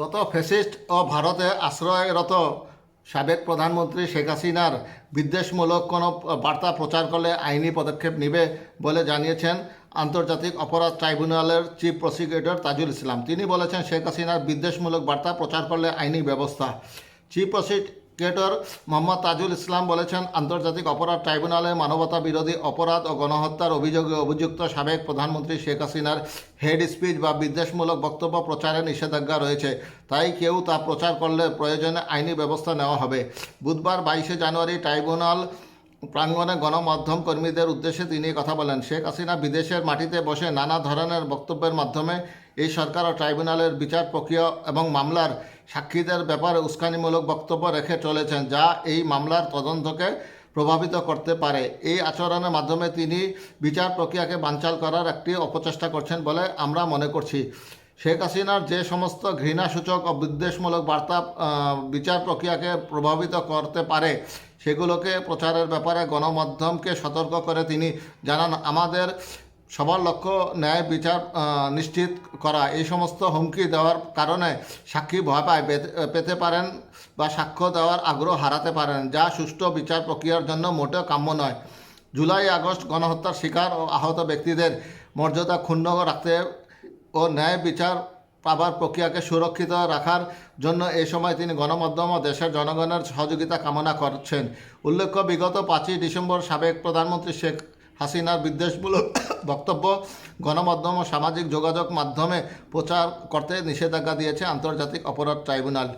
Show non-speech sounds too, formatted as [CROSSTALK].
গত ফেসিস্ট ও ভারতে আশ্রয়রত সাবেক প্রধানমন্ত্রী শেখ হাসিনার বিদ্বেষমূলক কোনো বার্তা প্রচার করলে আইনি পদক্ষেপ নেবে বলে জানিয়েছেন আন্তর্জাতিক অপরাধ ট্রাইব্যুনালের চিফ প্রসিকিউটর তাজুল ইসলাম। তিনি বলেছেন, শেখ হাসিনার বিদ্বেষমূলক বার্তা প্রচার করলে আইনি ব্যবস্থা। চিফ প্রসিকিউটর মোহাম্মদ তাজুল ইসলাম বলেছেন আন্তর্জাতিক অপরাধ ট্রাইব্যুনালে মানবতা বিরোধী অপরাধ ও গণহত্যার অভিযোগে অভিযুক্ত সাবেক প্রধানমন্ত্রী শেখ হাসিনার হেড স্পিচ বা বিদ্বেষমূলক বক্তব্য প্রচারে নিষেধাজ্ঞা রয়েছে তাই কেউ তা প্রচার করলে প্রয়োজনে আইনি ব্যবস্থা নেওয়া হবে। বুধবার বাইশে জানুয়ারি ট্রাইব্যুনাল প্রাঙ্গণে গণমাধ্যম কর্মীদের উদ্দেশ্যে তিনি কথা বলেন, শেখ হাসিনা বিদেশের মাটিতে বসে নানা ধরনের বক্তব্যের মাধ্যমে এই সরকার ও ট্রাইব্যুনালের বিচার প্রক্রিয়া এবং মামলার সাক্ষীদের ব্যাপারে উস্কানিমূলক বক্তব্য রেখে চলেছেন, যা এই মামলার তদন্তকে প্রভাবিত করতে পারে। এই আচরণের মাধ্যমে তিনি বিচার প্রক্রিয়াকে বানচাল করার একটি অপচেষ্টা করছেন বলে আমরা মনে করছি। শেখ হাসিনার যে সমস্ত ঘৃণাসূচক ও বিদ্বেষমূলক বার্তা বিচার প্রক্রিয়াকে প্রভাবিত করতে পারে, সেগুলোকে প্রচারের ব্যাপারে গণমাধ্যমকে সতর্ক করে তিনি জানান, আমাদের সবার লক্ষ্য ন্যায় বিচার নিশ্চিত করা। এই সমস্ত হুমকি দেওয়ার কারণে সাক্ষী ভয় পায় পেতে- পারেন বা সাক্ষ্য দেওয়ার আগ্রহ হারাতে পারেন, যা সুষ্ঠু বিচার প্রক্রিয়ার জন্য মোটেও কাম্য নয়। জুলাই আগস্ট গণহত্যার শিকার ও আহত ব্যক্তিদের মর্যাদা ক্ষুণ্ণ রাখতে ও ন্যায় বিচার পাবার প্রক্রিয়াকে সুরক্ষিত রাখার জন্য এ সময় তিনি গণমাধ্যম ও দেশের জনগণের সহযোগিতা কামনা করছেন। উল্লেখ্য, বিগত পাঁচই ডিসেম্বর সাবেক প্রধানমন্ত্রী শেখ হাসিনার বিদ্বেষমূলক [COUGHS] বক্তব্য গণমাধ্যম ও সামাজিক যোগাযোগ মাধ্যমে প্রচার করতে নিষেধাজ্ঞা দিয়েছে আন্তর্জাতিক অপরাধ ট্রাইব্যুনাল।